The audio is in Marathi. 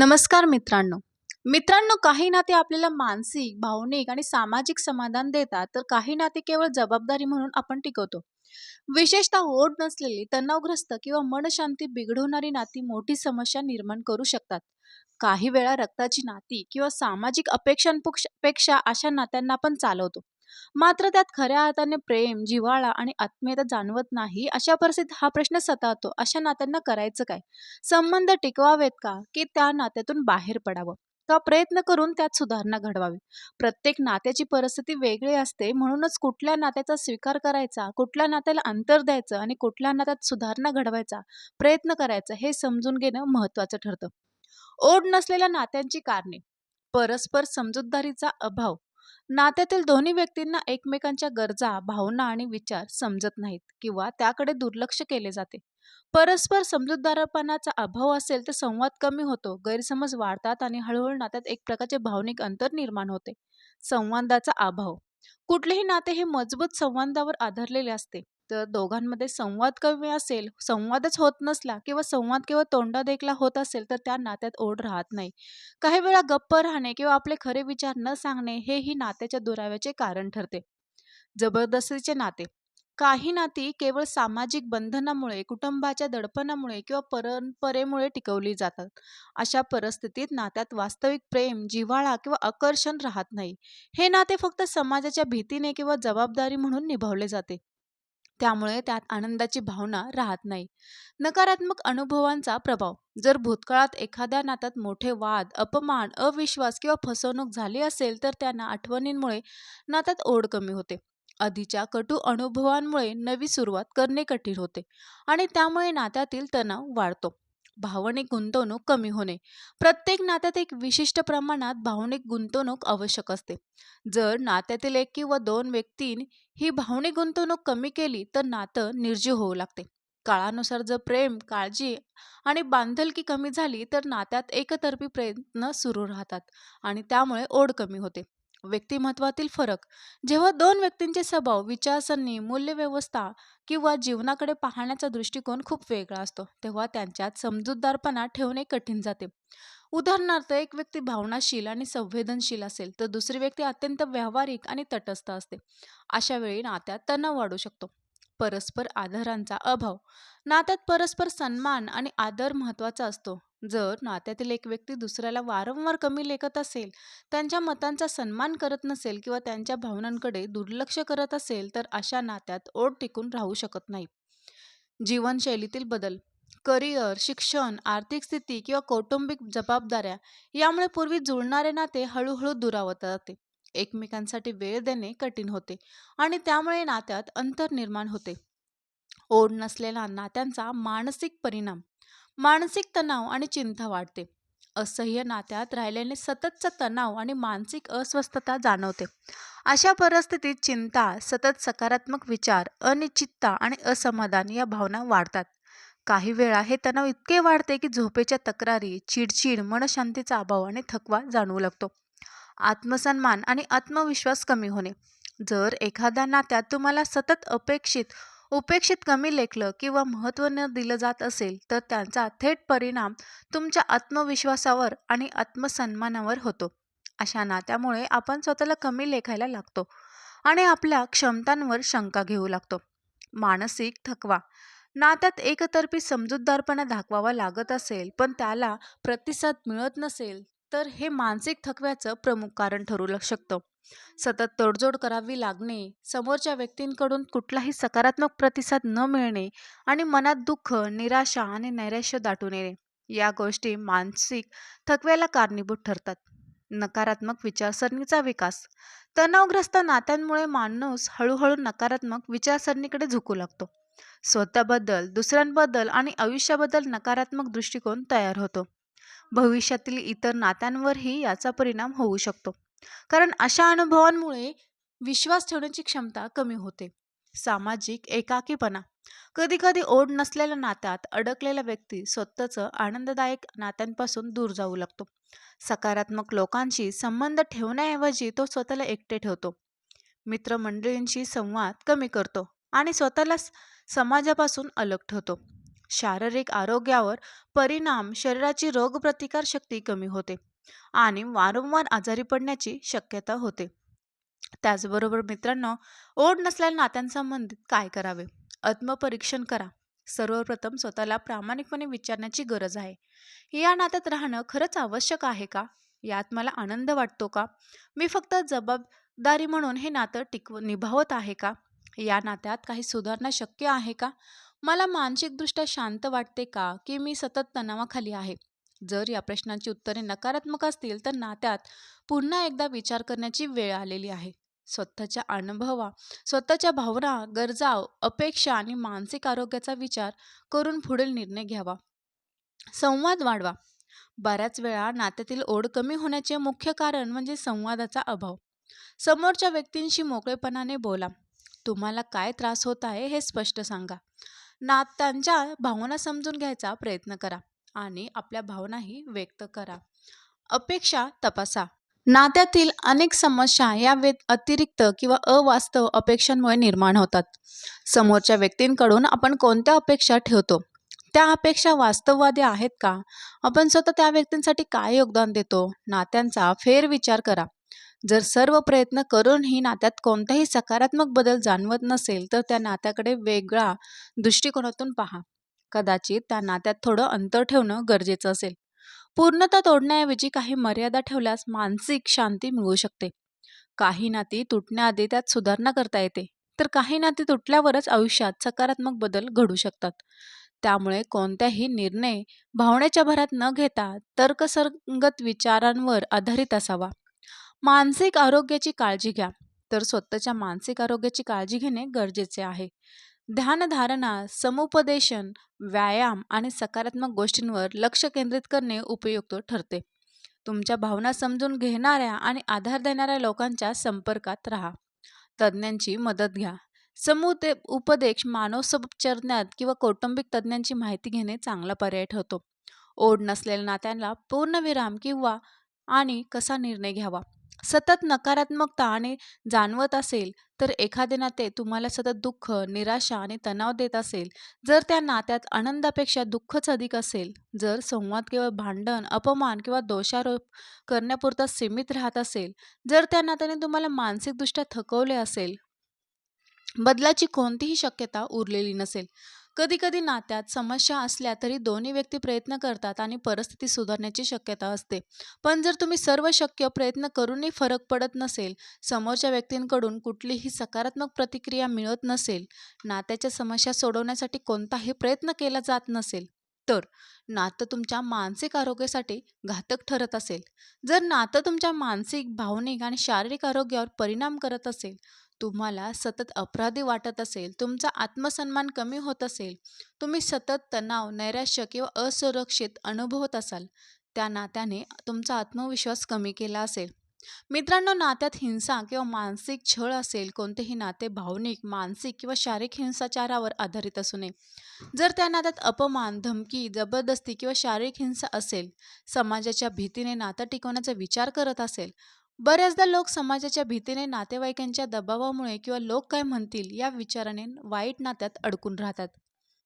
नमस्कार मित्रांनो. मित्रांनो काही नाते आपल्याला मानसिक भावनिक आणि सामाजिक समाधान देतात तर काही नाते केवळ जबाबदारी म्हणून आपण टिकवतो. विशेषतः ओढ नसलेली तणावग्रस्त किंवा मनशांती बिघडवणारी नाती मोठी समस्या निर्माण करू शकतात. काही वेळा रक्ताची नाती किंवा सामाजिक अपेक्षांपेक्षा अशा नात्यांना आपण चालवतो. मात्र त्यात खऱ्या अर्थाने प्रेम जिव्हाळा आणि आत्मीयता जाणवत नाही अशा परिस्थितीत हा प्रश्न सतावतो. अशा नात्यांना करायचं काय? संबंध टिकवावेत का? की त्या नात्यातून बाहेर पडावं? का प्रयत्न करून त्यात सुधारणा घडवावी? प्रत्येक नात्याची परिस्थिती वेगळी असते. म्हणूनच कुठल्या नात्याचा स्वीकार करायचा कुठल्या नात्याला अंतर द्यायचं आणि कुठल्या नात्यात सुधारणा घडवायचा प्रयत्न करायचा हे समजून घेणं महत्वाचं ठरतं. ओढ नसलेल्या नात्यांची कारणे. परस्पर समजूतदारीचा अभाव. नात्यातील दोन्ही व्यक्तींना एकमेकांच्या गरजा भावना आणि विचार समजत नाहीत किंवा त्याकडे दुर्लक्ष केले जाते. परस्पर समजूतदारपणाचा अभाव असेल तर संवाद कमी होतो गैरसमज वाढतात आणि हळूहळू नात्यात एक प्रकारचे भावनिक अंतर निर्माण होते. संवादाचा अभाव. कुठलेही नाते हे मजबूत संवादावर आधारलेले असते. तर दोघांमध्ये संवाद कमी असेल संवादच होत नसला किंवा संवाद केवळ तोंडा देखला होत असेल तर त्या नात्यात ओढ राहत नाही. काही वेळा गप्प राहणे किंवा आपले खरे विचार न सांगणे हेही नात्याच्या दुराव्याचे कारण ठरते. जबरदस्तीचे नाते. काही नाती केवळ सामाजिक बंधनामुळे कुटुंबाच्या दडपणामुळे किंवा परंपरेमुळे टिकवली जातात. अशा परिस्थितीत नात्यात वास्तविक प्रेम जिव्हाळा किंवा आकर्षण राहत नाही. हे नाते फक्त समाजाच्या भीतीने किंवा जबाबदारी म्हणून निभावले जाते. त्यामुळे त्यात आनंदाची भावना राहत नाही. नकारात्मक अनुभवांचा प्रभाव. जर भूतकाळात एखाद्या नात्यात मोठे वाद अपमान अविश्वास किंवा फसवणूक झाली असेल तर त्यांना आठवणींमुळे नात्यात ओढ कमी होते. आधीच्या कटू अनुभवांमुळे नवी सुरुवात करणे कठीण होते आणि त्यामुळे नात्यातील तणाव वाढतो. भावनिक गुंतवणूक कमी होणे. प्रत्येक नात्यात एक विशिष्ट प्रमाणात भावनिक गुंतवणूक आवश्यक असते. जर नात्यातील एक किंवा दोन व्यक्तीं ही भावनिक गुंतवणूक कमी केली तर नातं निर्जीव होऊ लागते. काळानुसार जर प्रेम काळजी आणि बांधलकी कमी झाली तर नात्यात एकतर्फी प्रयत्न सुरू राहतात आणि त्यामुळे ओढ कमी होते. व्यक्तिमत्वातील फरक. जेव्हा दोन व्यक्तींचे स्वभाव विचारसरणी मूल्यव्यवस्था किंवा जीवनाकडे पाहण्याचा दृष्टिकोन खूप वेगळा असतो तेव्हा त्यांच्यात समजूतदारपणा ठेवणे कठीण जाते. उदाहरणार्थ एक व्यक्ती भावनाशील आणि संवेदनशील असेल तर दुसरी व्यक्ती अत्यंत व्यावहारिक आणि तटस्थ असते. अशा वेळी नात्यात तणाव वाढू शकतो. परस्पर आदरांचा अभाव. नात्यात परस्पर सन्मान आणि आदर महत्त्वाचा असतो. जर नात्यातील एक व्यक्ती दुसऱ्याला वारंवार कमी लेखत असेल त्यांच्या मतांचा सन्मान करत नसेल किंवा त्यांच्या भावनांकडे दुर्लक्ष करत असेल तर अशा नात्यात ओढ टिकून राहू शकत नाही. जीवनशैलीतील बदल करिअर शिक्षण आर्थिक स्थिती किंवा कौटुंबिक जबाबदाऱ्या यामुळे पूर्वी जुळणारे नाते हळूहळू दुरावत जाते. एकमेकांसाठी वेळ देणे कठीण होते आणि त्यामुळे नात्यात अंतर निर्माण होते. ओढ नसलेल्या नात्यांचा मानसिक परिणाम मानसिक तणाव आणि चिंता वाढते. असह्य नात्यात राहिल्याने सततचा तणाव आणि मानसिक अस्वस्थता जाणवते. अशा परिस्थितीत चिंता सतत सकारात्मक विचार अनिश्चितता आणि असमाधान या भावना वाढतात. काही वेळा हे तणाव इतके वाढते की झोपेच्या तक्रारी चिडचिड मनशांतीचा अभाव आणि थकवा जाणवू लागतो. आत्मसन्मान आणि आत्मविश्वास कमी होणे. जर एखाद्या नात्यात तुम्हाला सतत अपेक्षित उपेक्षित कमी लेखलं किंवा महत्त्व न दिलं जात असेल तर त्यांचा थेट परिणाम तुमच्या आत्मविश्वासावर आणि आत्मसन्मानावर होतो. अशा नात्यामुळे आपण स्वतःला कमी लेखायला लागतो आणि आपल्या क्षमतांवर शंका घेऊ लागतो. मानसिक थकवा. नात्यात एकतर्फी समजूतदारपणा दाखवावा लागत असेल पण त्याला प्रतिसाद मिळत नसेल तर हे मानसिक थकव्याचं प्रमुख कारण ठरू शकतं. सतत तडजोड करावी लागणे समोरच्या व्यक्तींकडून कुठलाही सकारात्मक प्रतिसाद न मिळणे आणि मनात दुःख निराशा आणि नैराश्य दाटून येणे या गोष्टी मानसिक थकव्याला कारणीभूत ठरतात. नकारात्मक विचारसरणीचा विकास. तणावग्रस्त नात्यांमुळे माणूस हळूहळू नकारात्मक विचारसरणीकडे झुकू लागतो. स्वतःबद्दल दुसऱ्यांबद्दल आणि आयुष्याबद्दल नकारात्मक दृष्टिकोन तयार होतो. भविष्यातील इतर नात्यांवरही याचा परिणाम होऊ शकतो. कारण अशा अनुभवांमुळे विश्वास ठेवण्याची क्षमता कमी होते. सामाजिक एकाकीपणा. कधी कधी ओढ नसलेल्या नात्यात अडकलेला व्यक्ती स्वतःचं आनंददायक नात्यांपासून दूर जाऊ लागतो. सकारात्मक लोकांशी संबंध ठेवण्याऐवजी तो स्वतःला एकटे ठेवतो. मित्रमंडळींशी संवाद कमी करतो आणि स्वतःला समाजापासून अलग ठेवतो. शारीरिक आरोग्यावर परिणाम शरीराची रोगप्रतिकारशक्ती कमी होते आणि वारंवार आजारी पडण्याची शक्यता होते. त्याचबरोबर मित्रांनो ओढ नसलेल्या नात्यांसंबंधित काय करावे? आत्मपरीक्षण करा. सर्वप्रथम स्वतःला प्रामाणिकपणे विचारण्याची गरज आहे. या नात्यात राहणं खरंच आवश्यक आहे का? यात मला आनंद वाटतो का? मी फक्त जबाबदारी म्हणून हे नातं टिकव निभावत आहे का? या नात्यात काही सुधारणा शक्य आहे का? मला मानसिकदृष्ट्या शांत वाटते का की मी सतत तणावाखाली आहे? जर या प्रश्नांची उत्तरे नकारात्मक असतील तर नात्यात पुन्हा एकदा विचार करण्याची वेळ आलेली आहे. स्वतःच्या अनुभवा स्वतःच्या भावना गरजा अपेक्षा आणि मानसिक आरोग्याचा विचार करून पुढील निर्णय घ्यावा. संवाद वाढवा. बऱ्याच वेळा नात्यातील ओढ कमी होण्याचे मुख्य कारण म्हणजे संवादाचा अभाव. समोरच्या व्यक्तींशी मोकळेपणाने बोला. तुम्हाला काय त्रास होत आहे हे स्पष्ट सांगा. ना त्यांच्या भावना समजून घ्यायचा प्रयत्न करा आणि आपल्या भावनाही व्यक्त करा. अपेक्षा तपासा. नात्यातील अनेक समस्या या वे अतिरिक्त किंवा अवास्तव अपेक्षांमुळे निर्माण होतात. समोरच्या व्यक्तींकडून आपण कोणत्या अपेक्षा ठेवतो? त्या अपेक्षा वास्तववादी आहेत का? आपण स्वतः त्या व्यक्तींसाठी काय योगदान देतो? नात्यांचा फेरविचार करा. जर सर्व प्रयत्न करूनही नात्यात कोणताही सकारात्मक बदल जाणवत नसेल तर त्या नात्याकडे वेगळा दृष्टिकोनातून पहा. कदाचित त्या नात्यात थोडं अंतर ठेवणं गरजेचं असेल. पूर्णता तोडण्याऐवजी काही मर्यादा ठेवल्यास मानसिक शांती मिळू शकते. काही नाती तुटण्याआधी त्यात सुधारणा करता येते तर काही नाती तुटल्यावरच आयुष्यात सकारात्मक बदल घडू शकतात. त्यामुळे कोणत्याही निर्णय भावनेच्या भरात न घेता तर्कसंगत विचारांवर आधारित असावा. मानसिक आरोग्याची काळजी घ्या. तर स्वतःच्या मानसिक आरोग्याची काळजी घेणे गरजेचे आहे. ध्यानधारणा समुपदेशन व्यायाम आणि सकारात्मक गोष्टींवर लक्ष केंद्रित करणे उपयुक्त ठरते. तुमच्या भावना समजून घेणाऱ्या आणि आधार देणाऱ्या लोकांच्या संपर्कात राहा. तज्ज्ञांची मदत घ्या. समुदे उपदेश मानवसंपचारज्ञात किंवा कौटुंबिक तज्ज्ञांची माहिती घेणे चांगला पर्याय ठरतो. ओढ नसलेल्या नात्यांना पूर्णविराम किंवा आणि कसा निर्णय घ्यावा? सतत नकारात्मकता आणि जाणवत असेल तर एखादे नाते तुम्हाला सतत दुःख निराशा आणि तणाव देत असेल. जर त्या नात्यात आनंदापेक्षा दुःखच अधिक असेल जर संवाद केवळ भांडण अपमान किंवा दोषारोप करण्यापुरता सीमित राहत असेल जर त्या नात्याने तुम्हाला मानसिकदृष्ट्या थकवले असेल बदलाची कोणतीही शक्यता उरलेली नसेल कधीकधी नात्यात समस्या असल्या तरी दोन्ही व्यक्ती प्रयत्न करतात आणि परिस्थिती सुधारण्याची शक्यता असते. पण जर तुम्ही सर्व शक्य प्रयत्न करूनही फरक पडत नसेल समोरच्या व्यक्तींकडून कुठलीही सकारात्मक प्रतिक्रिया मिळत नसेल नात्याच्या समस्या सोडवण्यासाठी कोणताही प्रयत्न केला जात नसेल तर नातं तुमच्या मानसिक आरोग्यासाठी घातक ठरत असेल. जर नातं तुमच्या मानसिक भावनिक आणि शारीरिक आरोग्यावर परिणाम करत असेल तुम्हाला सतत अपराधी वाटत असेल तुमचा आत्मसन्मान कमी होत असेल तुम्ही सतत तणाव नैराश्य किंवा असुरक्षित अनुभवत असाल त्या नात्याने तुमचा आत्मविश्वास कमी केला असेल. मित्रांनो नात्यात हिंसा किंवा मानसिक छळ असेल कोणतेही नाते भावनिक मानसिक किंवा शारीरिक हिंसाचारावर आधारित असू नये. जर त्या नात्यात अपमान धमकी जबरदस्ती किंवा शारीरिक हिंसा असेल समाजाच्या भीतीने नातं टिकवण्याचा विचार करत असेल बऱ्याचदा लोक समाजाच्या भीतीने नातेवाईकांच्या दबावामुळे किंवा लोक काय म्हणतील या विचाराने वाईट नात्यात अडकून राहतात.